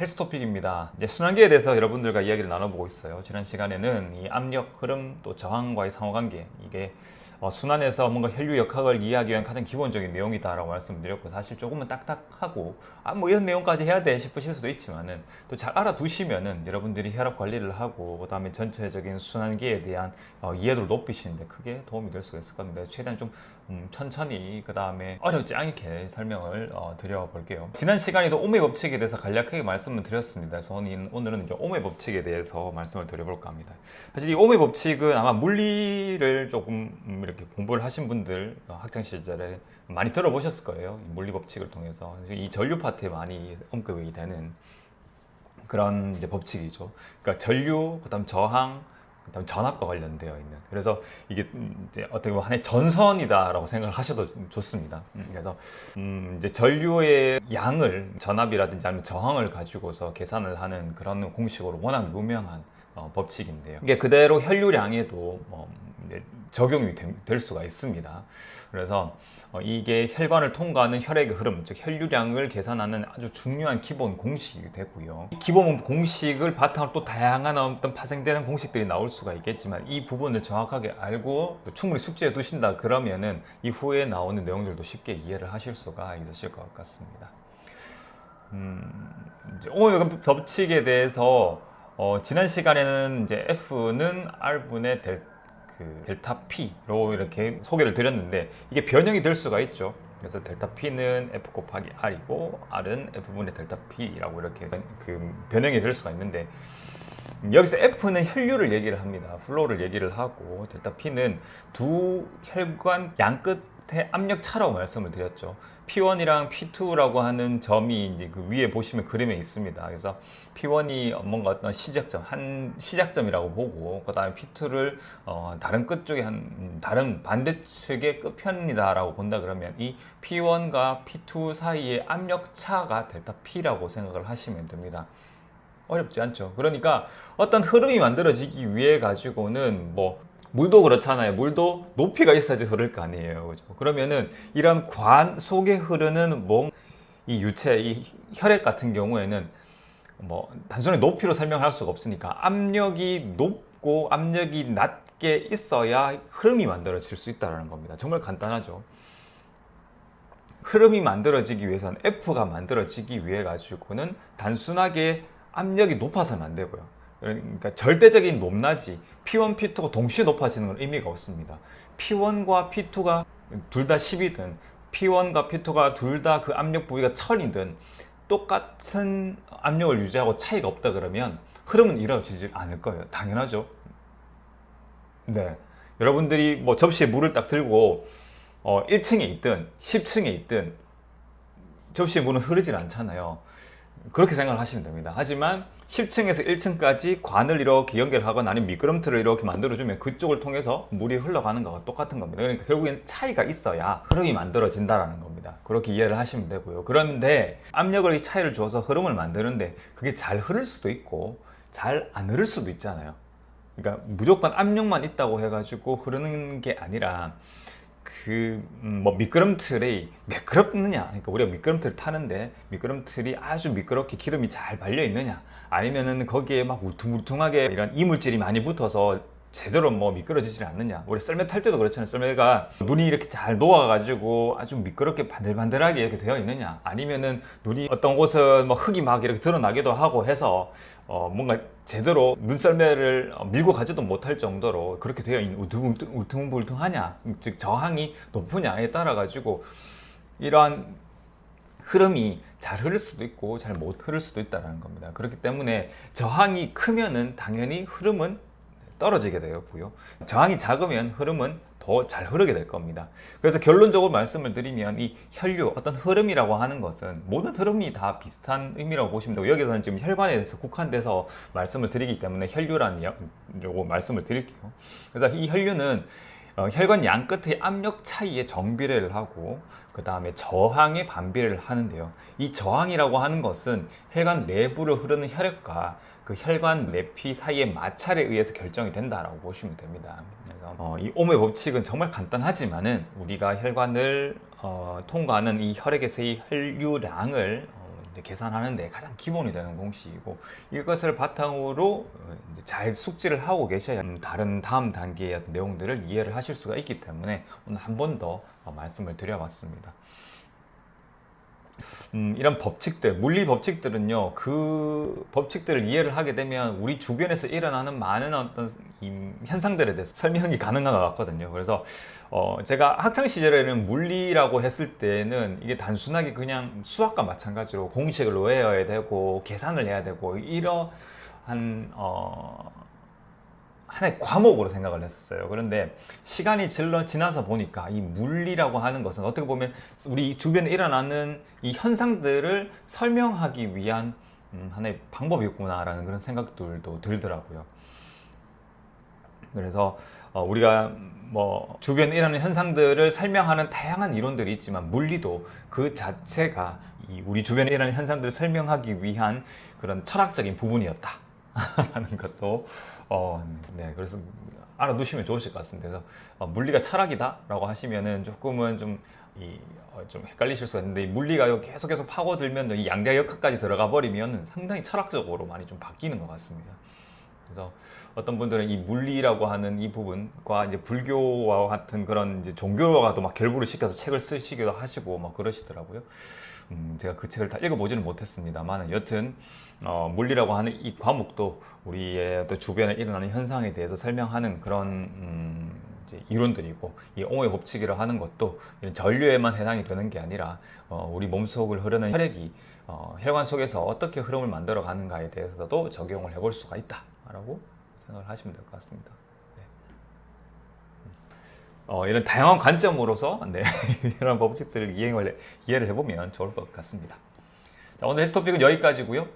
헬스토픽입니다. 이제 순환계에 대해서 여러분들과 이야기를 나눠보고 있어요. 지난 시간에는 이 압력, 흐름, 또 저항과의 상호관계 이게 어, 순환에서 뭔가 혈류 역학을 이해하기 위한 가장 기본적인 내용이다라고 말씀드렸고 사실 조금은 딱딱하고 아 뭐 이런 내용까지 해야 돼 싶으실 수도 있지만은 또 잘 알아두시면은 여러분들이 혈압 관리를 하고 그다음에 전체적인 순환계에 대한 어, 이해도를 높이시는데 크게 도움이 될 수가 있을 겁니다. 최대한 좀 음, 천천히 그다음에 어렵지 않게 설명을 어, 드려볼게요. 지난 시간에도 오메 법칙에 대해서 간략하게 말씀 을 드렸습니다. 그래서 오늘- 오늘은 이제 오메 법칙에 대해서 말씀을 드려볼까 합니다. 사실 이 오메 법칙은 아마 물리를 조금 음, 이렇게 공부를 하신 분들 어, 학창 시절에 많이 들어보셨을 거예요. 이 물리 법칙을 통해서 이 전류 파트에 많이 언급이 되는 그런 이제 법칙이죠. 그러니까 전류, 그다음 저항, 그다음 전압과 관련되어 있는. 그래서 이게 음, 이제 어떻게 보면 하나의 전선이다라고 생각을 하셔도 좋습니다. 음, 그래서 음, 이제 전류의 양을 전압이라든지 아니면 저항을 가지고서 계산을 하는 그런 공식으로 워낙 유명한 어, 법칙인데요. 이게 그대로 혈류량에도 뭐 적용이 됨- 될 수가 있습니다. 그래서 어, 이게 혈관을 통과하는 혈액의 흐름, 즉 혈류량을 계산하는 아주 중요한 기본 공식이 되고요. 이 기본 공식을 바탕으로 또 다양한 어떤 파생되는 공식들이 나올 수가 있겠지만 이 부분을 정확하게 알고 또 충분히 숙지해 두신다 그러면은 이후에 나오는 내용들도 쉽게 이해를 하실 수가 있으실 것 같습니다. 음, 오메가 법칙에 대해서 어, 지난 시간에는 이제 F는 R분의 델, 그 델타 P로 이렇게 소개를 드렸는데 이게 변형이 될 수가 있죠. 그래서 델타 P는 F 곱하기 R이고 R은 F분의 델타 P라고 이렇게 그 변형이 될 수가 있는데 음, 여기서 F는 혈류를 얘기를 합니다. 플로우를 얘기를 하고 델타 P는 두 혈관 양끝 에 압력 차라고 말씀을 드렸죠. P1이랑 P2라고 하는 점이 이제 그 위에 보시면 그림에 있습니다. 그래서 P1이 뭔가 어떤 시작점, 한 시작점이라고 보고 그 다음에 P2를 어, 다른 끝 쪽에 한 음, 다른 반대측의 끝편이다라고 본다 그러면 이 P1과 P2 사이의 압력 차가 델타 P라고 생각을 하시면 됩니다. 어렵지 않죠. 그러니까 어떤 흐름이 만들어지기 위해 가지고는 뭐 물도 그렇잖아요. 물도 높이가 있어야지 흐를 거 아니에요. 그죠? 그러면은 이런 관 속에 흐르는 뭐이 유체, 이 혈액 같은 경우에는 뭐 단순히 높이로 설명할 수가 없으니까 압력이 높고 압력이 낮게 있어야 흐름이 만들어질 수 있다는 겁니다. 정말 간단하죠. 흐름이 만들어지기 위해서는 F가 만들어지기 위해 가지고는 단순하게 압력이 높아서는 안 되고요. 그러니까 절대적인 높낮이 P1, P2가 동시에 높아지는 건 의미가 없습니다. P1과 P2가 둘 다 10이든 P1과 P2가 둘 다 그 압력 부위가 1000이든 똑같은 압력을 유지하고 차이가 없다 그러면 흐름은 이루어지지 않을 거예요. 당연하죠. 네. 여러분들이 뭐 접시에 물을 딱 들고 어, 1층에 있든 10층에 있든 접시에 물은 흐르질 않잖아요. 그렇게 생각을 하시면 됩니다. 하지만 10층에서 1층까지 관을 이렇게 연결하거나 아니면 미끄럼틀을 이렇게 만들어주면 그쪽을 통해서 물이 흘러가는 거와 똑같은 겁니다. 그러니까 결국엔 차이가 있어야 흐름이 만들어진다라는 겁니다. 그렇게 이해를 하시면 되고요. 그런데 압력을 이 차이를 줘서 흐름을 만드는데 그게 잘 흐를 수도 있고 잘 안 흐를 수도 있잖아요. 그러니까 무조건 압력만 있다고 해가지고 흐르는 게 아니라 그 뭐 미끄럼틀이 매끄럽느냐? 그러니까 우리가 미끄럼틀 타는데 미끄럼틀이 아주 미끄럽게 기름이 잘 발려 있느냐? 아니면은 거기에 막 울퉁불퉁하게 이런 이물질이 많이 붙어서 제대로 뭐 미끄러지지 않느냐. 우리 썰매 탈 때도 그렇잖아요. 썰매가 눈이 이렇게 잘 녹아가지고 아주 미끄럽게 반들반들하게 이렇게 되어 있느냐. 아니면은 눈이 어떤 곳은 뭐 흙이 막 이렇게 드러나기도 하고 해서 어 뭔가 제대로 눈썰매를 어, 밀고 가지도 못할 정도로 그렇게 되어 있는 울퉁불퉁, 울퉁불퉁하냐. 즉 저항이 높으냐에 따라 가지고 이러한 흐름이 잘 흐를 수도 있고 잘 못 흐를 수도 있다는 겁니다. 그렇기 때문에 저항이 크면은 당연히 흐름은 떨어지게 되었고요. 저항이 작으면 흐름은 더 잘 흐르게 될 겁니다. 그래서 결론적으로 말씀을 드리면 이 혈류, 어떤 흐름이라고 하는 것은 모든 흐름이 다 비슷한 의미라고 보시면 되고 여기서는 지금 혈관에 대해서 국한돼서 말씀을 드리기 때문에 혈류라는 여- 요거 말씀을 드릴게요. 그래서 이 혈류는 어, 혈관 양 끝의 압력 차이에 정비례를 하고 그 다음에 저항에 반비례를 하는데요. 이 저항이라고 하는 것은 혈관 내부를 흐르는 혈액과 그 혈관 내피 사이의 마찰에 의해서 결정이 된다라고 보시면 됩니다. 그래서 어, 이 오메 법칙은 정말 간단하지만은 우리가 혈관을 어, 통과하는 이 혈액에서의 혈류량을 계산하는데 가장 기본이 되는 공식이고 이것을 바탕으로 어, 잘 숙지를 하고 계셔야 음, 다른 다음 단계의 내용들을 이해를 하실 수가 있기 때문에 오늘 한 번더 어, 말씀을 드려봤습니다. 음, 이런 법칙들, 물리 법칙들은요, 그 법칙들을 이해를 하게 되면 우리 주변에서 일어나는 많은 어떤 이 현상들에 대해서 설명이 가능한 것 같거든요. 그래서, 어, 제가 학창 시절에는 물리라고 했을 때는 이게 단순하게 그냥 수학과 마찬가지로 공식을 외워야 되고, 계산을 해야 되고, 이러한, 어, 하나의 과목으로 생각을 했었어요. 그런데 시간이 질러 지나서 보니까 이 물리라고 하는 것은 어떻게 보면 우리 주변에 일어나는 이 현상들을 설명하기 위한 음, 하나의 방법이었구나라는 그런 생각들도 들더라고요. 그래서 어, 우리가 뭐 주변에 일어나는 현상들을 설명하는 다양한 이론들이 있지만 물리도 그 자체가 이 우리 주변에 일어나는 현상들을 설명하기 위한 그런 철학적인 부분이었다. 라는 것도 어, 네 그래서 알아두시면 좋으실 것 같습니다. 그래서 어, 물리가 철학이다라고 하시면은 조금은 좀 이, 어, 좀 헷갈리실 수가 있는데 이 물리가 계속 계속 파고들면 이 양자 역학까지 들어가 버리면 상당히 철학적으로 많이 좀 바뀌는 것 같습니다. 그래서 어떤 분들은 이 물리라고 하는 이 부분과 이제 불교와 같은 그런 이제 종교와도 막 결부를 시켜서 책을 쓰시기도 하시고 막 그러시더라고요. 음, 제가 그 책을 다 읽어보지는 못했습니다만 여튼 어, 물리라고 하는 이 과목도 우리의 또 주변에 일어나는 현상에 대해서 설명하는 그런 음, 이론들이고 이 옹의 법칙이라 하는 것도 전류에만 해당이 되는 게 아니라 어, 우리 몸속을 흐르는 혈액이 어, 혈관 속에서 어떻게 흐름을 만들어 가는가에 대해서도 적용을 해볼 수가 있다라고 생각을 하시면 될 것 같습니다. 네. 어, 이런 다양한 관점으로서 네, 이런 법칙들을 이해를, 이해를 해보면 좋을 것 같습니다. 자, 오늘 헬스 토픽은 여기까지고요.